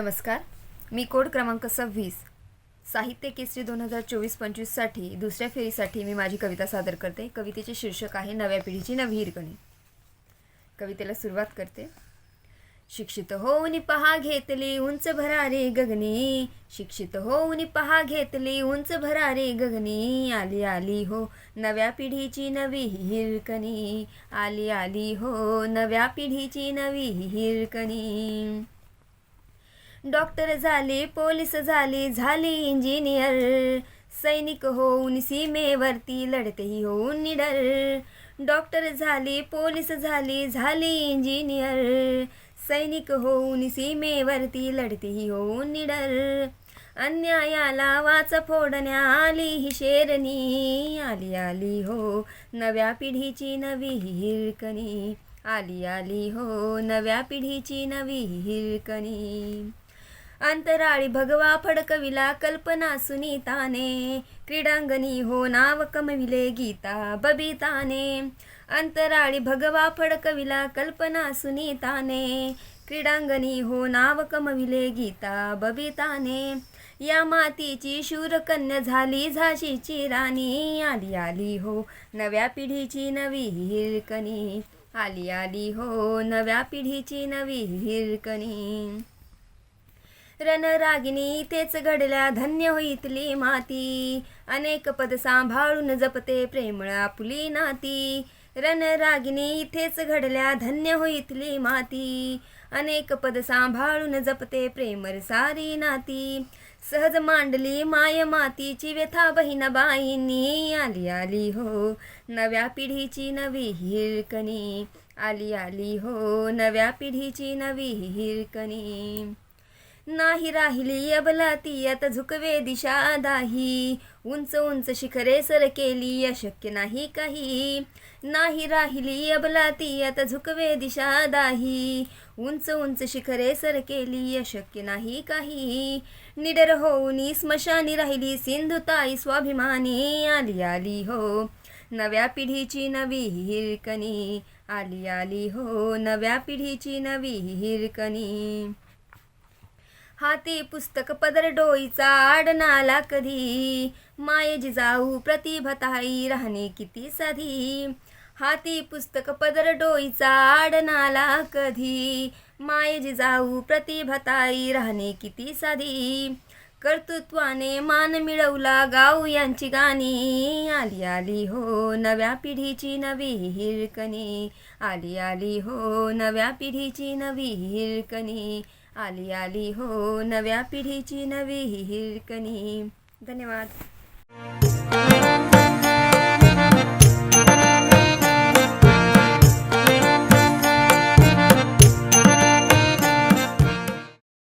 नमस्कार. मी कोड क्रमांक सव्वीस. साहित्य केसरी दोन हजार चोवीस पंचवीससाठी दुसऱ्या फेरीसाठी मी माझी कविता सादर करते. कवितेचे शीर्षक आहे नव्या पिढीची नवी हिरकणी. कवितेला सुरुवात करते. शिक्षित होऊन पहा घेतली उंच भरारे गगनी. शिक्षित होऊन पहा घेतली उंच भरारे गगनी. आली आली हो नव्या पिढीची नवी हिरकणी. आली आली हो नव्या पिढीची नवी हिरकणी. डॉक्टर झाले पोलीस झाले झाले इंजिनियर. सैनिक होऊन सीमेवरती लढतेही होऊन निडर. डॉक्टर झाले पोलीस झाले झाले इंजिनियर. सैनिक होऊन सीमेवरती लढतेही होऊन निडर. अन्यायाला वाच फोडण्या आली ही शेरणी. आली आली हो नव्या पिढीची नवी हिरकणी. आली आली हो नव्या पिढीची नवी हिरकणी. अंतराळी भगवा फडकविला कल्पना सुनीताने क्रीडांगणी हो नाव कमविले गीता बबिताने अंतराळी भगवा फडकविला कल्पना सुनीताने क्रीडांगणी हो नाव कमविले गीता बबिताने या मातीची शूरकन्या झाली झाशीची राणी. आली आली हो नव्या पिढीची नवी हिरकणी. आली आली हो नव्या पिढीची नवी हिरकणी. रणरागिणी तेच घडल्या धन्य होईतली माती. अनेक पद सांभाळून जपते प्रेमळ आपुली नाती. रणरागिणी इथेच घडल्या धन्य होईतली माती. अनेक पद सांभाळून जपते प्रेमर सारी नाती. सहज मांडली माय मातीची व्यथा बहिणबाईंनी आली आली हो. नव्या पिढीची नवी हिरकणी. आली आली हो नव्या पिढीची नवी हिरकणी. नाही राहिली अबलाती आता झुकवे दिशा दाही. उंच उंच शिखरे सर केली अशक्य नाही काही. नाही राहिली अबलाती आता झुकवे दिशा दाही. उंच उंच शिखरे सर केली अशक्य नाही काही. निडर होऊनी स्मशानी राहिली सिंधुताई स्वाभिमानी. आली आली हो नव्या पिढीची नवी हिरकणी. आली आली हो नव्या पिढीची नवी हिरकणी. हाती पुस्तक पदर डोईचा आडनाला कधी? माये जिजाऊ प्रतिभताई राहणे किती साधी? हाती पुस्तक पदर डोईचा आडनाला कधी? माये जिजाऊ प्रतिभताई राहणे किती साधी? कर्तृत्वाने मान मिळवला गाऊ यांची गाणी. आली आली हो नव्या पिढीची नवी हिरकणी. आली आली हो नव्या पिढीची नवी हिरकणी. आली आली हो नव्या पिढीची नवी हिरकणी. धन्यवाद.